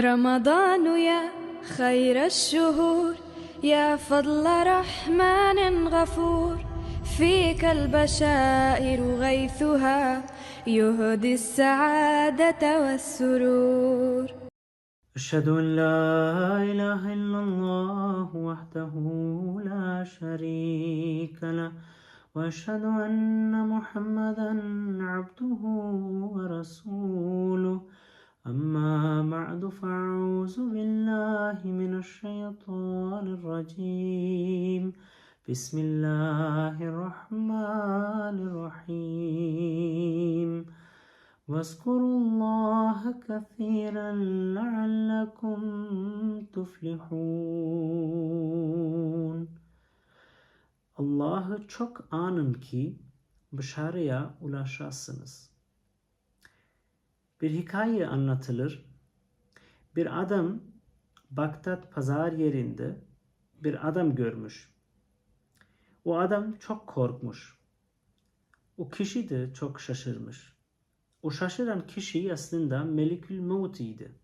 رمضان يا خير الشهور يا فضل رحمن غفور. فيك البشائر غيثها يهدي السعادة والسرور. أشهد أن لا إله إلا الله وحده لا شريك له وأشهد أن محمدا عبده ورسوله. أما بعد فأعوذ بالله من الشيطان الرجيم. بسم الله الرحمن الرحيم. واذكروا الله كثيرا لعلكم تفلحون. Allah'ı çok anın ki başarıya ulaşasınız. Bir hikaye anlatılır. Bir adam Bagdat pazar yerinde bir adam görmüş. O adam çok korkmuş. O kişi de çok şaşırmış. O şaşıran kişi aslında Melikül Mevt idi.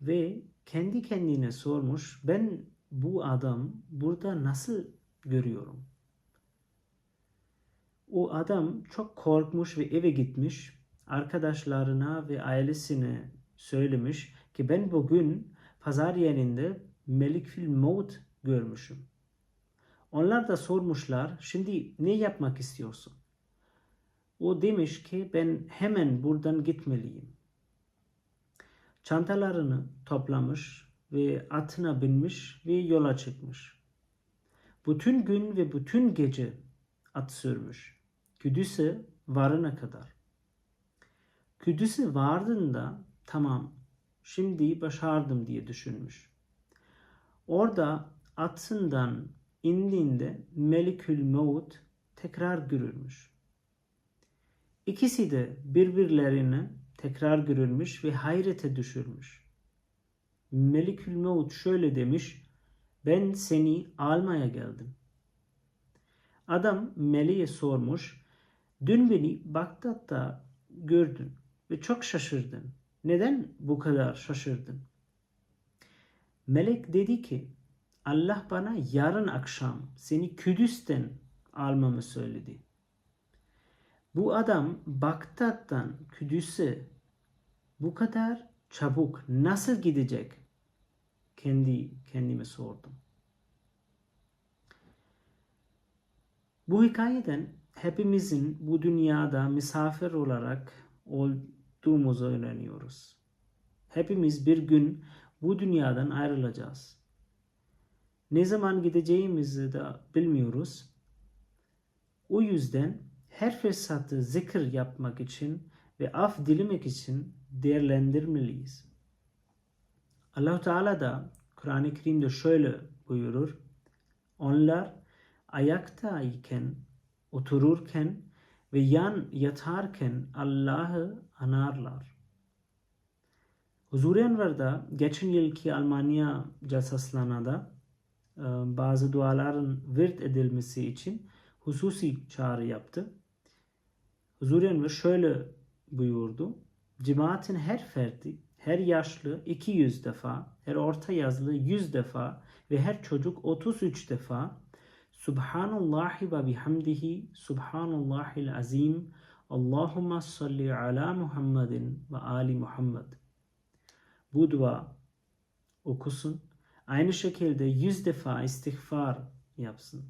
Ve kendi kendine sormuş, ben bu adam burada nasıl görüyorum? O adam çok korkmuş ve eve gitmiş. Arkadaşlarına ve ailesine söylemiş ki ben bugün pazar yerinde Melikül Mevt görmüşüm. Onlar da sormuşlar, şimdi ne yapmak istiyorsun? O demiş ki ben hemen buradan gitmeliyim. Çantalarını toplamış ve atına binmiş ve yola çıkmış. Bütün gün ve bütün gece at sürmüş. Kudüs'e varana kadar. Kudüs'e vardığında tamam şimdi başardım diye düşünmüş. Orada atından indiğinde Melikül Mevt tekrar görülmüş. İkisi de birbirlerini tekrar görülmüş ve hayrete düşürmüş. Melikül Mevt şöyle demiş, ben seni almaya geldim. Adam Melek'e sormuş, dün beni Bagdat'ta gördün ve çok şaşırdın. Neden bu kadar şaşırdın? Melek dedi ki, Allah bana yarın akşam seni Kudüs'ten almamı söyledi. Bu adam Bagdat'tan Kudüs'e bu kadar çabuk nasıl gidecek? Kendi kendime sordum. Bu hikayeden hepimizin bu dünyada misafir olarak olduğumuzu öğreniyoruz. Hepimiz bir gün bu dünyadan ayrılacağız. Ne zaman gideceğimizi de bilmiyoruz. O yüzden her fırsatı zikir yapmak için ve af dilemek için değerlendirmeliyiz. allah Teala da Kur'an-ı Kerim'de şöyle buyurur. Onlar ayaktayken, otururken ve yan yatarken Allah'ı anarlar. Huzur-i Enver'da geçen yılki Almanya Casaslana'da e, bazı duaların virt edilmesi için hususi çağrı yaptı. Huzur Enver şöyle buyurdu. Cemaatin her ferdi, her yaşlı 200 defa, her orta yazlı 100 defa ve her çocuk 33 defa Subhanallahi ve bihamdihi Subhanallahil azim Allahumma salli ala Muhammedin ve ali Muhammed. Bu dua okusun. Aynı şekilde 100 defa istiğfar yapsın.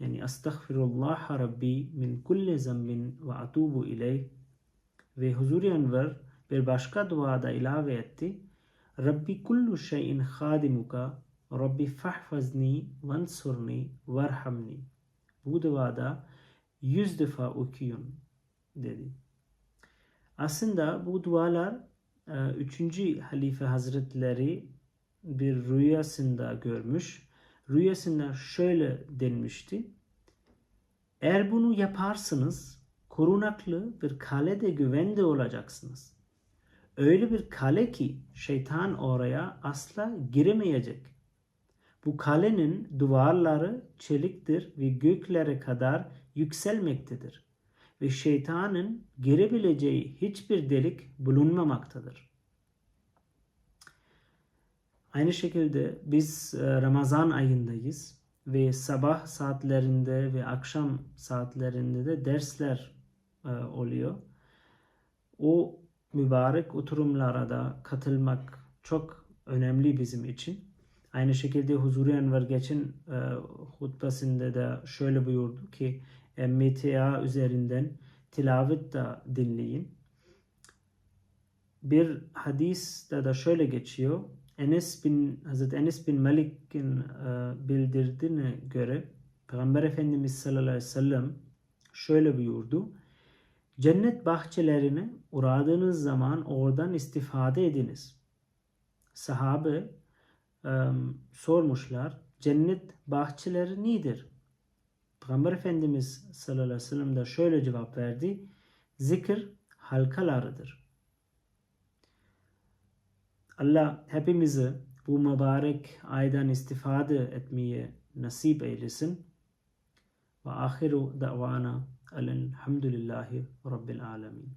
Yani estağfirullah Rabbi min kulli zembin ve atubu ileyh. Ve Huzur Enver bir başka duada ilave etti. Rabbi kullu şeyin hadimuka Rabbi fahfazni vansurni varhamni. Bu duada yüz defa okuyun dedi. Aslında bu dualar 3. E, Halife Hazretleri bir rüyasında görmüş rüyasında şöyle denmişti. Eğer bunu yaparsınız korunaklı bir kalede güvende olacaksınız. Öyle bir kale ki şeytan oraya asla giremeyecek. Bu kalenin duvarları çeliktir ve göklere kadar yükselmektedir. Ve şeytanın girebileceği hiçbir delik bulunmamaktadır. Aynı şekilde biz e, Ramazan ayındayız ve sabah saatlerinde ve akşam saatlerinde de dersler e, oluyor. O mübarek oturumlara da katılmak çok önemli bizim için. Aynı şekilde Huzuri Enver geçen e, hutbesinde de şöyle buyurdu ki MTA üzerinden tilavet da dinleyin. Bir hadiste de şöyle geçiyor. Enes bin Hazreti Enes bin Malik'in e, bildirdiğine göre Peygamber Efendimiz sallallahu aleyhi ve sellem şöyle buyurdu. Cennet bahçelerine uğradığınız zaman oradan istifade ediniz. Sahabe e, sormuşlar. Cennet bahçeleri nedir? Peygamber Efendimiz sallallahu aleyhi ve sellem de şöyle cevap verdi. Zikir halkalarıdır. Allah hepimizi bu mübarek aydan istifade etmeye nasip eylesin. Ve ahiru da'vana elhamdülillahi rabbil alemin.